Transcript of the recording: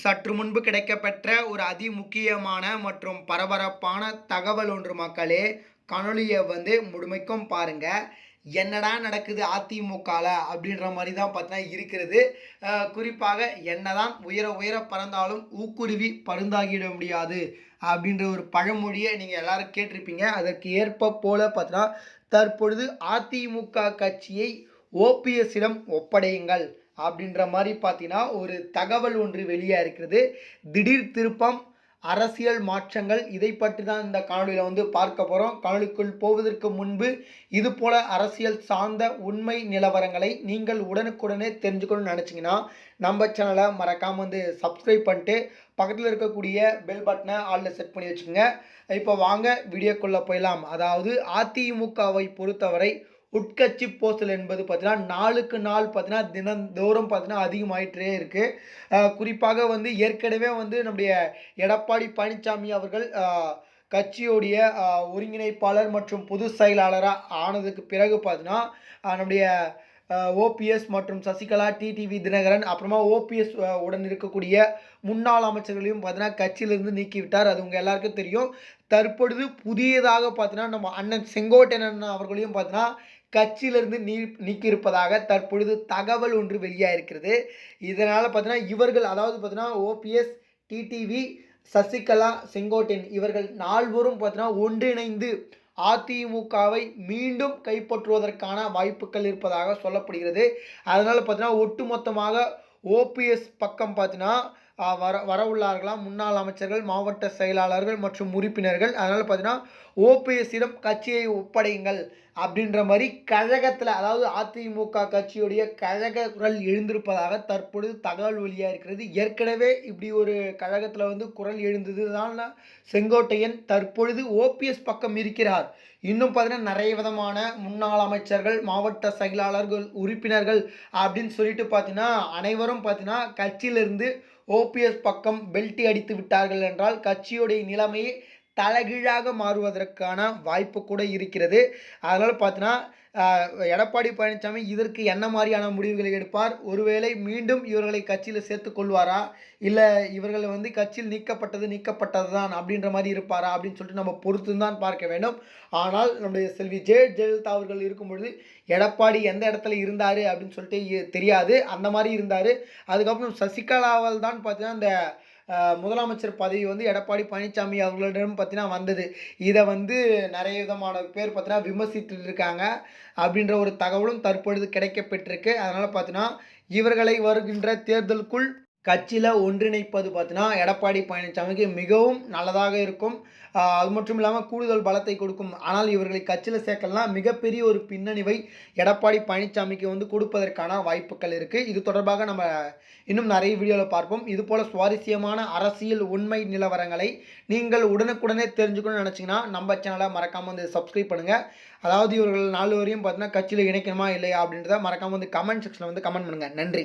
சற்று முன்பு கிடைக்கப்பெற்ற ஒரு அதிமுக்கியமான மற்றும் பரபரப்பான தகவல் ஒன்று மக்களே காணொலியை வந்து முழுமைக்கும் பாருங்க. என்னடா நடக்குது அதிமுகவில் அப்படின்ற மாதிரி தான் பார்த்தீங்கன்னா இருக்கிறது. குறிப்பாக என்னதான் உயர உயர பறந்தாலும் ஊக்குருவி பருந்தாகிட முடியாது அப்படின்ற ஒரு பழமொழியை நீங்கள் எல்லாரும் கேட்டிருப்பீங்க. அதற்கு ஏற்ப போல பார்த்தீங்கன்னா தற்பொழுது அதிமுக கட்சியை ஓபிஎஸ்ஸிடம் ஒப்படையுங்கள். அப்படின்ற மாதிரி பார்த்தீங்கன்னா ஒரு தகவல் ஒன்று வெளியாக இருக்கிறது. திடீர் திருப்பம் அரசியல் மாற்றங்கள் இதை பற்றி தான் இந்த காணொலியில் வந்து பார்க்க போகிறோம் காணொலிக்குள் போவதற்கு முன்பு இது போல அரசியல் சார்ந்த உண்மை நிலவரங்களை நீங்கள் உடனுக்குடனே தெரிஞ்சுக்கணும்னு நினச்சிங்கன்னா நம்ம சேனலை மறக்காமல் வந்து சப்ஸ்கிரைப் பண்ணிட்டு பக்கத்தில் இருக்கக்கூடிய பெல் பட்டனை ஆளில் செட் பண்ணி வச்சுக்கோங்க. இப்போ வாங்க வீடியோக்குள்ளே போயிடலாம். அதாவது அதிமுகவை பொறுத்தவரை உட்கட்சி போஸ்டல் என்பது பார்த்தீங்கன்னா நாளுக்கு நாள் பார்த்தீங்கன்னா தினந்தோறும் பார்த்தீங்கன்னா அதிகமாயிட்டே இருக்குது குறிப்பாக வந்து ஏற்கனவே வந்து நம்முடைய எடப்பாடி பழனிசாமி அவர்கள் கட்சியுடைய ஒருங்கிணைப்பாளர் மற்றும் பொது செயலாளராக ஆனதுக்கு பிறகு பார்த்தீங்கன்னா நம்முடைய ஓபிஎஸ் மற்றும் சசிகலா டிடிவி தினகரன் அப்புறமா ஓபிஎஸ் உடன் இருக்கக்கூடிய முன்னாள் அமைச்சர்களையும் பார்த்தீங்கன்னா கட்சியிலிருந்து நீக்கிவிட்டார். அது உங்கள் எல்லாருக்கும் தெரியும். தற்பொழுது புதியதாக பார்த்தீங்கன்னா நம்ம அண்ணன் செங்கோட்டையன் அவர்களையும் பார்த்தீங்கன்னா கட்சியிலிருந்து நீ நீக்கியிருப்பதாக தற்பொழுது தகவல் ஒன்று வெளியாக இருக்கிறது இதனால் பார்த்தீங்கன்னா இவர்கள் அதாவது பார்த்தீங்கன்னா ஓபிஎஸ் டிடிவி சசிகலா செங்கோட்டையன் இவர்கள் நால்வரும் பார்த்தீங்கன்னா ஒன்றிணைந்து அதிமுகவை மீண்டும் கைப்பற்றுவதற்கான வாய்ப்புகள் இருப்பதாக சொல்லப்படுகிறது. அதனால் பார்த்தீங்கன்னா ஒட்டுமொத்தமாக ஓபிஎஸ் பக்கம் பார்த்தீங்கன்னா வர வர உள்ளார்களாம் முன்னாள் அமைச்சர்கள் மாவட்ட செயலாளர்கள் மற்றும் உறுப்பினர்கள். அதனால் பார்த்தீங்கன்னா ஓபிஎஸ்ஸிடம் கட்சியை ஒப்படையுங்கள் அப்படின்ற மாதிரி கழகத்தில் அதாவது அதிமுக கட்சியுடைய கழக குரல் எழுந்திருப்பதாக தற்பொழுது தகவல் வெளியாக இருக்கிறது. ஏற்கனவே இப்படி ஒரு கழகத்தில் வந்து குரல் எழுந்தது தான் செங்கோட்டையன். தற்பொழுது ஓபிஎஸ் பக்கம் இருக்கிறார். இன்னும் பார்த்தீங்கன்னா நிறைய விதமான முன்னாள் அமைச்சர்கள் மாவட்ட செயலாளர்கள் உறுப்பினர்கள் அப்படின்னு சொல்லிட்டு பார்த்தீங்கன்னா அனைவரும் பார்த்தீங்கன்னா கட்சியிலிருந்து ஓபிஎஸ் பக்கம் பெல்ட்டி அடித்து விட்டார்கள் என்றால் கட்சியுடைய நிலைமையை தலைகீழாக மாறுவதற்கான வாய்ப்பு கூட இருக்கிறது. அதனால் பார்த்தீங்கன்னா எடப்பாடி பழனிசாமி இதற்கு என்ன மாதிரியான முடிவுகளை எடுப்பார்? ஒருவேளை மீண்டும் இவர்களை கட்சியில் சேர்த்து கொள்வாரா? இல்லை இவர்கள் வந்து கட்சியில் நீக்கப்பட்டது நீக்கப்பட்டது தான் அப்படின்ற மாதிரி இருப்பாரா? அப்படின்னு சொல்லிட்டு நம்ம பொறுத்து தான் பார்க்க வேண்டும். ஆனால் நம்முடைய செல்வி ஜெ. ஜெயலலிதா அவர்கள் இருக்கும் பொழுது எடப்பாடி எந்த இடத்துல இருந்தார் அப்படின்னு சொல்லிட்டு தெரியாது. அந்த மாதிரி இருந்தார். அதுக்கப்புறம் சசிகலாவால் தான் பார்த்தீங்கன்னா இந்த முதலமைச்சர் பதவி வந்து எடப்பாடி பழனிசாமி அவர்களிடம் பார்த்தீங்கன்னா வந்தது. இதை வந்து நிறைய விதமான பேர் பார்த்தீங்கன்னா விமர்சித்துட்டு இருக்காங்க அப்படின்ற ஒரு தகவலும் தற்பொழுது கிடைக்கப்பெற்றிருக்கு. அதனால் பார்த்தீங்கன்னா இவர்களை வருகின்ற தேர்தலுக்குள் கட்சியில் ஒன்றிணைப்பது பார்த்தீங்கன்னா எடப்பாடி பழனிசாமிக்கு மிகவும் நல்லதாக இருக்கும். அது மட்டும் இல்லாமல் கூடுதல் பலத்தை கொடுக்கும். ஆனால் இவர்களை கட்சியில் சேர்க்கலாம் மிகப்பெரிய ஒரு பின்னணிவை எடப்பாடி பழனிசாமிக்கு வந்து கொடுப்பதற்கான வாய்ப்புகள் இருக்குது இது தொடர்பாக நம்ம இன்னும் நிறைய வீடியோவில் பார்ப்போம். இது போல் சுவாரஸ்யமான அரசியல் உண்மை நிலவரங்களை நீங்கள் உடனுக்குடனே தெரிஞ்சுக்கணும்னு நினச்சிங்கன்னா நம்ம சேனலை மறக்காமல் வந்து சப்ஸ்கிரைப் பண்ணுங்கள் அதாவது இவர்கள் நாலு வரையும் பார்த்தீங்கன்னா கட்சியில் இணைக்கணுமா இல்லையா அப்படின்றத மறக்காமல் வந்து கமெண்ட் செக்ஷனில் வந்து கமெண்ட் பண்ணுங்கள் நன்றி.